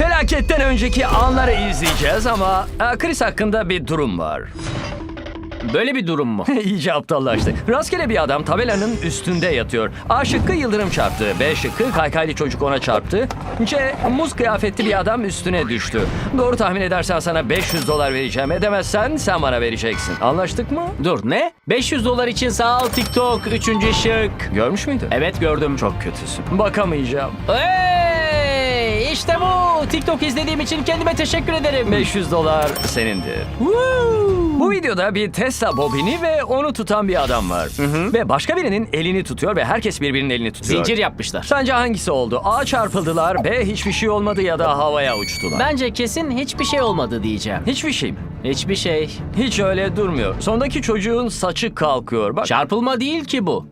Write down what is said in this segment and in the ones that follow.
Felaketten önceki anları izleyeceğiz ama e, Chris hakkında bir durum var. Böyle bir durum mu? İyice aptallaştı. Rastgele bir adam tabelanın üstünde yatıyor. A şıkkı yıldırım çarptı. B şıkkı kaykaylı çocuk ona çarptı. C muz kıyafetli bir adam üstüne düştü. Doğru tahmin edersen sana 500 dolar vereceğim. Edemezsen sen bana vereceksin. Anlaştık mı? Dur ne? 500 dolar için sağ ol TikTok. Üçüncü şık. Görmüş müydün? Evet gördüm. Çok kötüsün. Bakamayacağım. Hey! İşte bu. TikTok izlediğim için kendime teşekkür ederim. 500 dolar senindir. Woo! Bu videoda bir Tesla bobini ve onu tutan bir adam var. Ve başka birinin elini tutuyor ve herkes birbirinin elini tutuyor. Zincir yapmışlar. Sence hangisi oldu? A çarpıldılar, B hiçbir şey olmadı ya da havaya uçtular. Bence kesin hiçbir şey olmadı diyeceğim. Hiçbir şey mi? Hiçbir şey. Hiç öyle durmuyor. Sondaki çocuğun saçı kalkıyor. Bak. Çarpılma değil ki bu.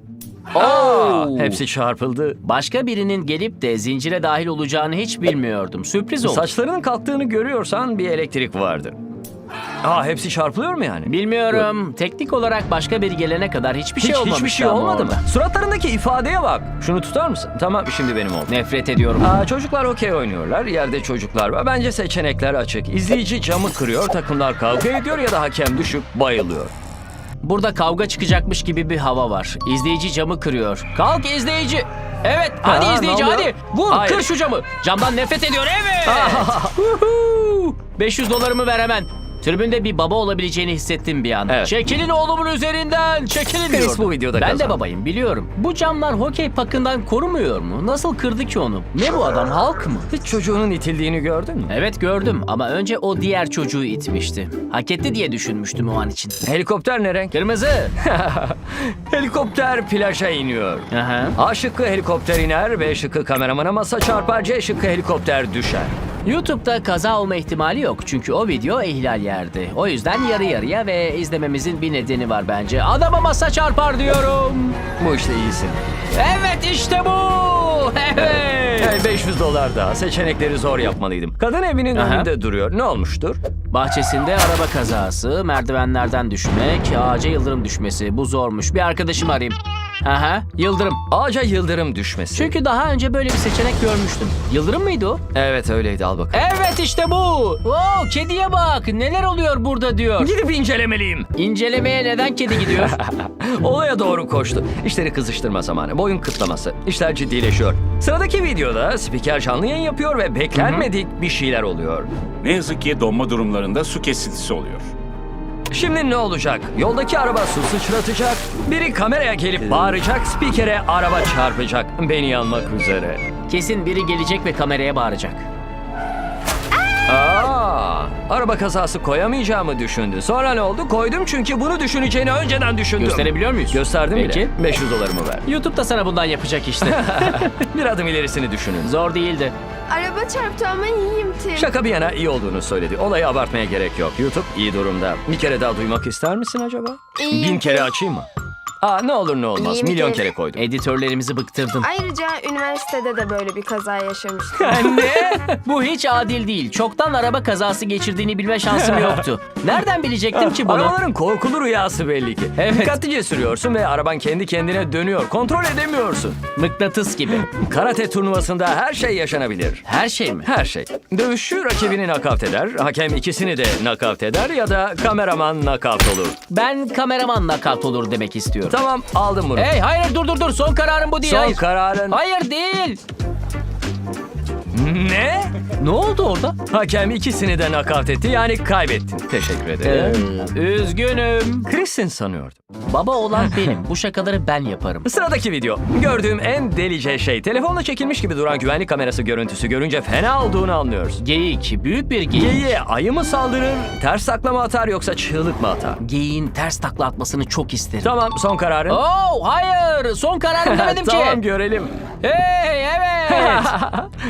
Aa, Oo! hepsi çarpıldı. Başka birinin gelip de zincire dahil olacağını hiç bilmiyordum. Sürpriz oldu. Saçlarının kalktığını görüyorsan bir elektrik vardır. Aa hepsi çarpılıyor mu yani? Bilmiyorum. Teknik olarak başka biri gelene kadar hiçbir şey Hiç, olmamış. hiçbir şey olmadı mı? Suratlarındaki ifadeye bak. Şunu tutar mısın? Tamam şimdi benim oldu. Nefret ediyorum. Aa, çocuklar okey oynuyorlar. Yerde çocuklar var. Bence seçenekler açık. İzleyici camı kırıyor, takımlar kavga ediyor ya da hakem düşüp bayılıyor. Burada kavga çıkacakmış gibi bir hava var. İzleyici camı kırıyor. Kalk izleyici. Evet hadi Ha, izleyici hadi. Vur Hayır. kır şu camı. Camdan nefret ediyor evet. Huhu! 500 dolarımı ver hemen. Tribünde bir baba olabileceğini hissettim bir an. Evet. Çekilin oğlumun üzerinden. Çekilin Chris diyordum. bu videoda Ben de kazandı. babayım biliyorum. Bu camlar hokey pakından korumuyor mu? Nasıl kırdı ki onu? Ne bu adam halk mı? Hiç çocuğunun itildiğini gördün mü? Evet gördüm ama önce o diğer çocuğu itmişti. Hak etti diye düşünmüştüm o an için. Helikopter ne renk? Kırmızı. Helikopter plaja iniyor. Aha. A şıkkı helikopter iner, B şıkkı kameramana masa çarpar, C şıkkı helikopter düşer. YouTube'da kaza olma ihtimali yok çünkü o video ihlal yerdi. O yüzden yarı yarıya ve izlememizin bir nedeni var bence. Adama masa çarpar diyorum. Bu işte iyisin. Evet işte bu. Evet. Yani 500 dolar daha. Seçenekleri zor yapmalıydım. Kadın evinin Aha. önünde duruyor. Ne olmuştur? Bahçesinde araba kazası, merdivenlerden düşmek, ağaca yıldırım düşmesi. Bu zormuş. Bir arkadaşımı arayayım. Aha, yıldırım. Ağaca yıldırım düşmesi. Çünkü daha önce böyle bir seçenek görmüştüm. Yıldırım mıydı o? Evet öyleydi al bakalım. Evet işte bu. Oo, kediye bak. Neler oluyor burada diyor. Gidip incelemeliyim. İncelemeye neden kedi gidiyor? Olaya doğru koştu. İşleri kızıştırma zamanı. Boyun kıtlaması. İşler ciddileşiyor. Sıradaki videoda spiker canlı yayın yapıyor ve beklenmedik bir şeyler oluyor. Ne yazık ki donma durumlarında su kesintisi oluyor. Şimdi ne olacak? Yoldaki araba su sıçratacak. Biri kameraya gelip bağıracak. Spikere araba çarpacak. Beni yanmak üzere. Kesin biri gelecek ve kameraya bağıracak. Araba kazası koyamayacağımı düşündü. Sonra ne oldu? Koydum çünkü bunu düşüneceğini önceden düşündüm. Gösterebiliyor muyuz? Gösterdim Peki. bile. 500 dolarımı ver. YouTube da sana bundan yapacak işte. Bir adım ilerisini düşünün. Zor değildi. Araba çarptı ama iyiyim Tim. Şaka bir yana iyi olduğunu söyledi. Olayı abartmaya gerek yok. YouTube iyi durumda. Bir kere daha duymak ister misin acaba? İyiyim. Bin kere açayım mı? Aa ne olur ne olmaz. İyiyim Milyon kere koydum. Editörlerimizi bıktırdın. Ayrıca üniversitede de böyle bir kaza yaşamıştım. ne? Bu hiç adil değil. Çoktan araba kazası geçirdiğini bilme şansım yoktu. Nereden bilecektim ki bunu? Arabaların korkulu rüyası belli ki. Evet. Dikkatlice sürüyorsun ve araban kendi kendine dönüyor. Kontrol edemiyorsun. Mıknatıs gibi. Karate turnuvasında her şey yaşanabilir. Her şey mi? Her şey. Dövüşçü rakibini nakavt eder, hakem ikisini de nakavt eder ya da kameraman nakavt olur. Ben kameraman nakat olur demek istiyorum. Tamam aldım bunu. Hey hayır dur dur dur son kararım bu değil. Son hayır. kararın Hayır değil. ne? Ne oldu orada? Hakem ikisini de nakavt etti yani kaybettin. Teşekkür ederim. Üzgünüm. Chris'in sanıyordum. Baba olan benim. Bu şakaları ben yaparım. Sıradaki video. Gördüğüm en delice şey. Telefonla çekilmiş gibi duran güvenlik kamerası görüntüsü görünce fena olduğunu anlıyoruz. Geyik. Büyük bir geyik. Geyiğe ayı mı saldırır, ters taklama atar yoksa çığlık mı atar? Geyiğin ters takla atmasını çok isterim. Tamam son kararın. Oh hayır son kararım demedim ki. tamam görelim. Hey evet.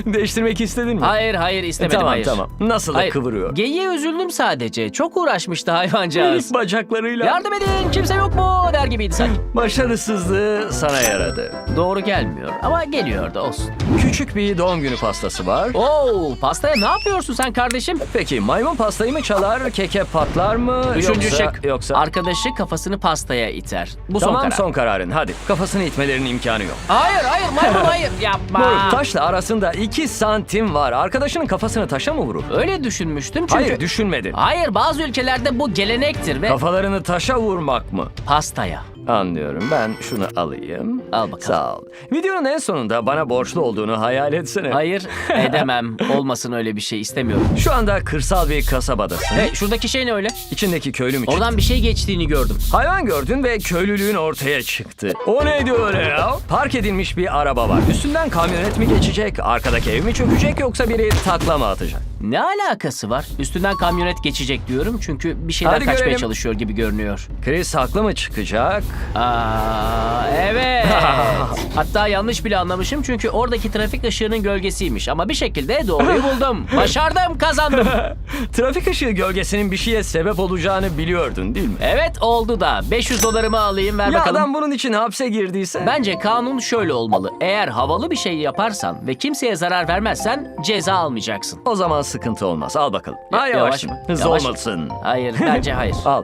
Değiştirmek istedin mi? hayır hayır istemedim tamam hayır. tamam. Nasıl da Hayır. kıvırıyor. Geyiğe üzüldüm sadece. Çok uğraşmıştı hayvancağız. Minik bacaklarıyla. Yardım edin kimse yok mu der gibiydi sanki. Başarısızlığı sana yaradı. Doğru gelmiyor ama geliyordu olsun. Küçük bir doğum günü pastası var. Oo pastaya ne yapıyorsun sen kardeşim? Peki maymun pastayı mı çalar, keke patlar mı? Üçüncü yoksa, şık. Yoksa... Arkadaşı kafasını pastaya iter. Bu tamam son karar. son kararın. Hadi kafasını itmelerinin imkanı yok. Hayır hayır maymun hayır yapma. Moruk taşla arasında 2 santim var. Arkadaşının kafasını taşa mı vurur? Öyle düşünmüştüm çünkü... Hayır düşünmedin. Hayır bazı ülkelerde bu gelenektir ve Kafalarını taşa vurmak mı? Pastaya. Anlıyorum. Ben şunu alayım. Al bakalım. Sağ ol. Videonun en sonunda bana borçlu olduğunu hayal etsene. Hayır edemem. Olmasın öyle bir şey istemiyorum. Şu anda kırsal bir kasabadasın. Hey şuradaki şey ne öyle? İçindeki köylü mü çıktı? Oradan bir şey geçtiğini gördüm. Hayvan gördün ve köylülüğün ortaya çıktı. O neydi öyle ya? Park edilmiş bir araba var. Üstünden kamyonet mi geçecek, arkadaki ev mi çökecek yoksa biri takla mı atacak? Ne alakası var? Üstünden kamyonet geçecek diyorum çünkü bir şeyler Hadi kaçmaya görelim. çalışıyor gibi görünüyor. Chris haklı mı çıkacak? Aa, evet. Hatta yanlış bile anlamışım çünkü oradaki trafik ışığının gölgesiymiş ama bir şekilde doğruyu buldum. Başardım, kazandım. Trafik ışığı gölgesinin bir şeye sebep olacağını biliyordun değil mi? Evet oldu da 500 dolarımı alayım ver Ya bakalım. adam bunun için hapse girdiyse... Bence kanun şöyle olmalı. Eğer havalı bir şey yaparsan ve kimseye zarar vermezsen ceza almayacaksın. O zaman sıkıntı olmaz. Al bakalım. Ya- yavaş, yavaş mı? Hızlı Yavaş. olmalısın. Hayır, bence hayır. Al.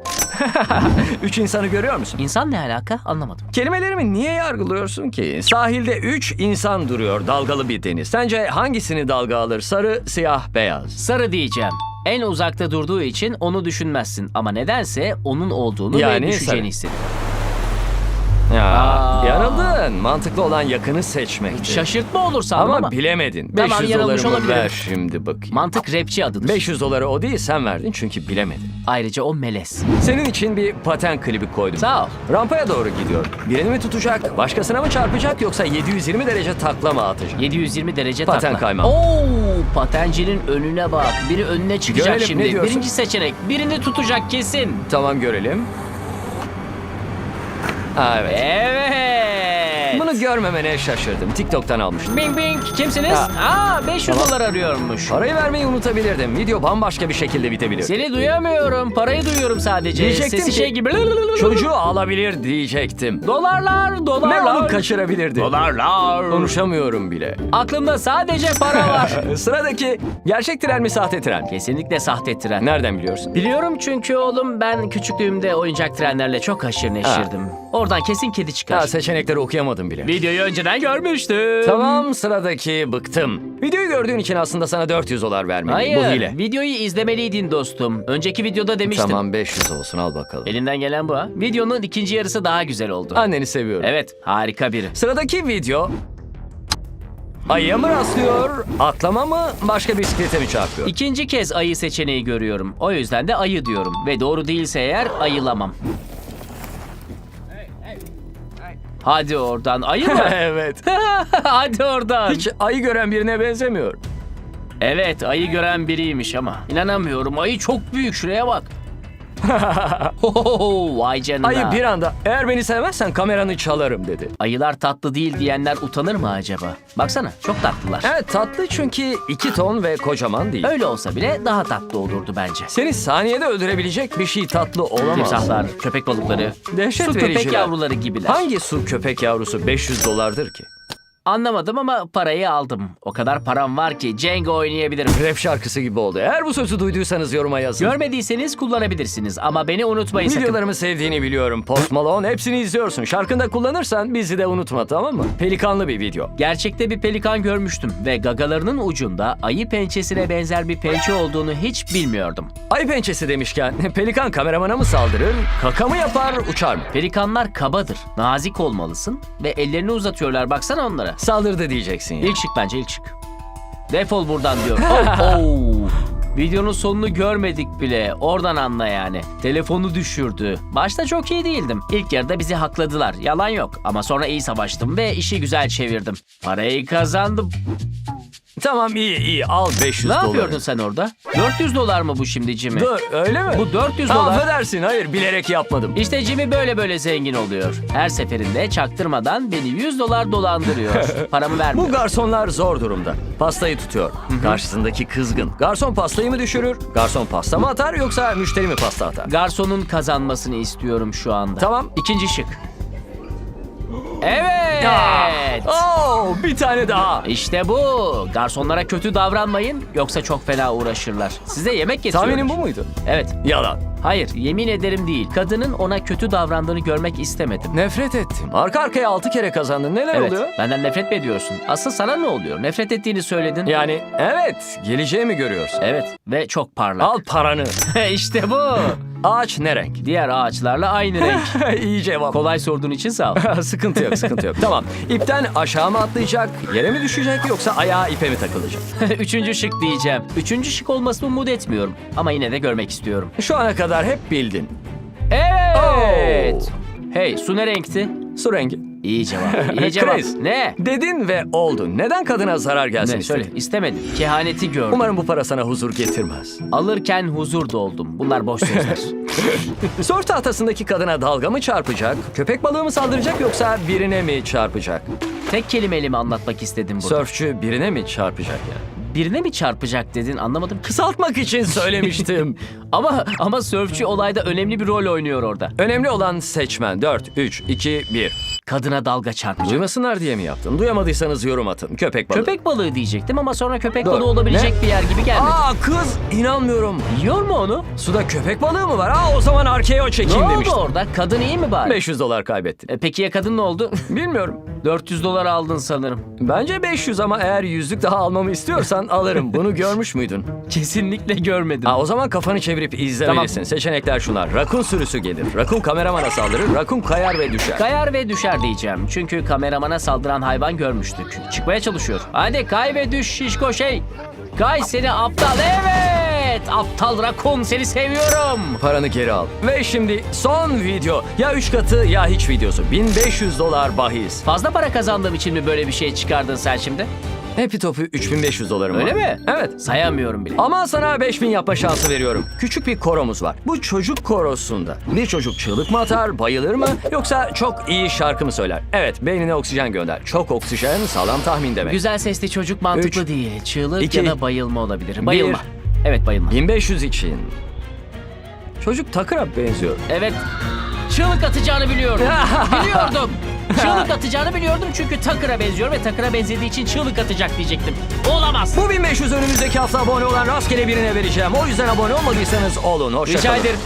Üç insanı görüyor musun? İnsan ne alaka anlamadım. Kelimelerimi niye yargılıyorsun ki? Sahilde üç insan duruyor dalgalı bir deniz. Sence hangisini dalga alır? Sarı, siyah, beyaz. Sarı diyeceğim. En uzakta durduğu için onu düşünmezsin ama nedense onun olduğunu Yani ve düşeceğini sarı. hissediyorsun. Ya, Aa. Yanıldın. Mantıklı olan yakını seçmekti. Şaşırtma olur sandım ama, ama. bilemedin. Tamam, 500 yanılmış dolarımı olabilirim. ver şimdi bakayım. Mantık rapçi adıdır. 500 doları o değil sen verdin çünkü bilemedin. Ayrıca o melez. Senin için bir paten klibi koydum. Sağ ol. Rampaya doğru gidiyor. Birini mi tutacak, başkasına mı çarpacak yoksa 720 derece takla mı atacak? 720 derece Paten takla. kaymağı. Oo, patencinin önüne bak. Biri önüne çıkacak Görelim, ne şimdi. diyorsun? Birinci seçenek. Birini tutacak kesin. Tamam görelim. Ha, evet. Evet. Bunu görmemene şaşırdım. TikTok'tan almıştım. Bing bing. Kimsiniz? Aa 500 Tamam. dolar arıyormuş. Parayı vermeyi unutabilirdim. Video bambaşka bir şekilde bitebilir. Seni duyamıyorum. Parayı duyuyorum sadece. Diyecektim Sesi ki, şey gibi. Çocuğu alabilir diyecektim. Dolarlar, Ve dolarlar. onu kaçırabilirdi. Dolarlar. Konuşamıyorum bile. Aklımda sadece para var. Sıradaki gerçek tren mi sahte tren? Kesinlikle sahte tren. Nereden biliyorsun? Biliyorum çünkü oğlum ben küçüklüğümde oyuncak trenlerle çok haşır neşirdim. Oradan kesin kedi çıkar. Ha, seçenekleri okuyamadım bile. Videoyu önceden görmüştüm. Tamam sıradaki bıktım. Videoyu gördüğün için aslında sana 400 dolar vermeliyim. Bu hile. videoyu izlemeliydin dostum. Önceki videoda demiştim. Tamam 500 olsun al bakalım. Elinden gelen bu ha. Videonun ikinci yarısı daha güzel oldu. Anneni seviyorum. Evet, harika biri. Sıradaki video ayıya mı rastlıyor, atlama mı, başka bisiklete mi çarpıyor? İkinci kez ayı seçeneği görüyorum. O yüzden de ayı diyorum. Ve doğru değilse eğer ayılamam. Hadi oradan. Ayı mı? evet. Hadi oradan. Hiç ayı gören birine benzemiyor. Evet, ayı gören biriymiş ama. İnanamıyorum. Ayı çok büyük. Şuraya bak. Hohoho, Vay canına. Ayı bir anda eğer beni sevmezsen kameranı çalarım dedi. Ayılar tatlı değil diyenler utanır mı acaba? Baksana, çok tatlılar. Evet tatlı çünkü iki ton ve kocaman değil. Öyle olsa bile daha tatlı olurdu bence. Seni saniyede öldürebilecek bir şey tatlı olamaz. Timsahlar, köpek balıkları, Dehşet su köpek vericiler. yavruları gibiler. Hangi su köpek yavrusu 500 dolardır ki? Anlamadım ama parayı aldım. O kadar param var ki Jenga oynayabilirim. Rap şarkısı gibi oldu. Eğer bu sözü duyduysanız yoruma yazın. Görmediyseniz kullanabilirsiniz ama beni unutmayın sakın. Videolarımı sevdiğini biliyorum. Post Malone hepsini izliyorsun. Şarkında kullanırsan bizi de unutma tamam mı? Pelikanlı bir video. Gerçekte bir pelikan görmüştüm ve gagalarının ucunda ayı pençesine benzer bir pençe olduğunu hiç bilmiyordum. Ay pençesi demişken pelikan kameramana mı saldırır, kaka mı yapar, uçar mı? Pelikanlar kabadır, nazik olmalısın ve ellerini uzatıyorlar baksana onlara. Saldırdı diyeceksin ya. İlk şık bence ilk şık. Defol buradan diyor. Oh, oh. Videonun sonunu görmedik bile. Oradan anla yani. Telefonu düşürdü. Başta çok iyi değildim. İlk yarıda bizi hakladılar. Yalan yok. Ama sonra iyi savaştım ve işi güzel çevirdim. Parayı kazandım. Tamam iyi iyi al 500 Ne doları. yapıyordun sen orada? 400 dolar mı bu şimdi Jimmy? Dur öyle mi? Bu 400 Ha, dolar. Affedersin hayır bilerek yapmadım. İşte Jimmy böyle böyle zengin oluyor. Her seferinde çaktırmadan beni 100 dolar dolandırıyor. Paramı vermiyor. Bu garsonlar zor durumda. Pastayı tutuyor. Karşısındaki kızgın. Garson pastayı mı düşürür? Garson pasta mı atar yoksa müşteri mi pasta atar? Garsonun kazanmasını istiyorum şu anda. Tamam. İkinci şık. Evet. Oo, bir tane daha. İşte bu. Garsonlara kötü davranmayın yoksa çok fena uğraşırlar. Size yemek getiriyorum. Tahminin bu muydu? Evet. Yalan. Hayır, yemin ederim değil. Kadının ona kötü davrandığını görmek istemedim. Nefret ettim. Arka arkaya altı kere kazandın. Neler Evet, oluyor? benden nefret mi ediyorsun? Asıl sana ne oluyor? Nefret ettiğini söyledin. Yani evet geleceği mi görüyorsun? Evet ve çok parlak. Al paranı. işte bu. Ağaç ne renk? Diğer ağaçlarla aynı renk. İyi cevap. Kolay sorduğun için sağ ol. sıkıntı yok, sıkıntı yok. Tamam. İpten aşağı mı atlayacak, yere mi düşecek yoksa ayağa ipe mi takılacak? Üçüncü şık diyeceğim. Üçüncü şık olmasını umut etmiyorum. Ama yine de görmek istiyorum. Şu ana kadar hep bildin. Evet. Hey su ne renkti? Su rengi. İyi cevap. İyi cevap. Chris. ne? Dedin ve oldun. Neden kadına zarar gelsin Ne? Söyle. istedin? İstemedim. Kehaneti gördüm. Umarım bu para sana huzur getirmez. Alırken huzur doldum. Bunlar boş sözler. Sörf tahtasındaki kadına dalga mı çarpacak, köpek balığı mı saldıracak yoksa birine mi çarpacak? Tek kelimeyle mi anlatmak istedim burada? Sörfçü birine mi çarpacak yani? Birine mi çarpacak dedin anlamadım. Kısaltmak için söylemiştim. Ama ama sörfçü olayda önemli bir rol oynuyor orada. Önemli olan seçmen. 4, 3, 2, 1. Kadına dalga çarpacak. Duymasınlar diye mi yaptın? Duyamadıysanız yorum atın. Köpek balığı. Köpek balığı diyecektim ama sonra köpek Dur, balığı olabilecek ne? bir yer gibi gelmedi. Aa kız inanmıyorum. Yiyor mu onu? Suda köpek balığı mı var? Aa o zaman arkaya o Ne çekeyim oldu demiştim. orada? Kadın iyi mi bari? 500 dolar kaybettin. E, peki ya kadın ne oldu? Bilmiyorum. 400 dolar aldın sanırım. Bence 500 ama eğer yüzlük daha almamı istiyorsan alırım. Bunu görmüş müydün? Kesinlikle görmedim. Aa, o zaman kafanı çevirip izlemelisin. Seçenekler şunlar. Rakun sürüsü gelir. Rakun kameramana saldırır. Rakun kayar ve düşer. Kayar ve düşer diyeceğim. Çünkü kameramana saldıran hayvan görmüştük. Çıkmaya çalışıyor. Hadi kay ve düş şişko şey. Kay seni aptal. Evet. Aptal rakun seni seviyorum. Paranı geri al. Ve şimdi son video. Ya 3 katı ya hiç videosu. 1500 dolar bahis. Fazla para kazandığım için mi böyle bir şey çıkardın sen şimdi? Happy Top'u 3500 dolarım Öyle var. mi? Evet. Sayamıyorum bile. Ama sana 5000 yapma şansı veriyorum. Küçük bir koromuz var. Bu çocuk korosunda. Bir çocuk çığlık mı atar, bayılır mı yoksa çok iyi şarkı mı söyler? Evet, beynine oksijen gönder. Çok oksijen sağlam tahmin demek. Güzel sesli çocuk mantıklı Üç, değil. Çığlık iki, ya da bayılma olabilir. Bayılma. Evet bayılma. 1500 için. Çocuk Takır'a benziyor. Evet. Çığlık atacağını biliyordum. biliyordum. Çığlık atacağını biliyordum çünkü Takır'a benziyor ve Takır'a benzediği için çığlık atacak diyecektim. Olamaz. Bu 1500 önümüzdeki hafta abone olan rastgele birine vereceğim. O yüzden abone olmadıysanız olun. Hoşça Rica ederim.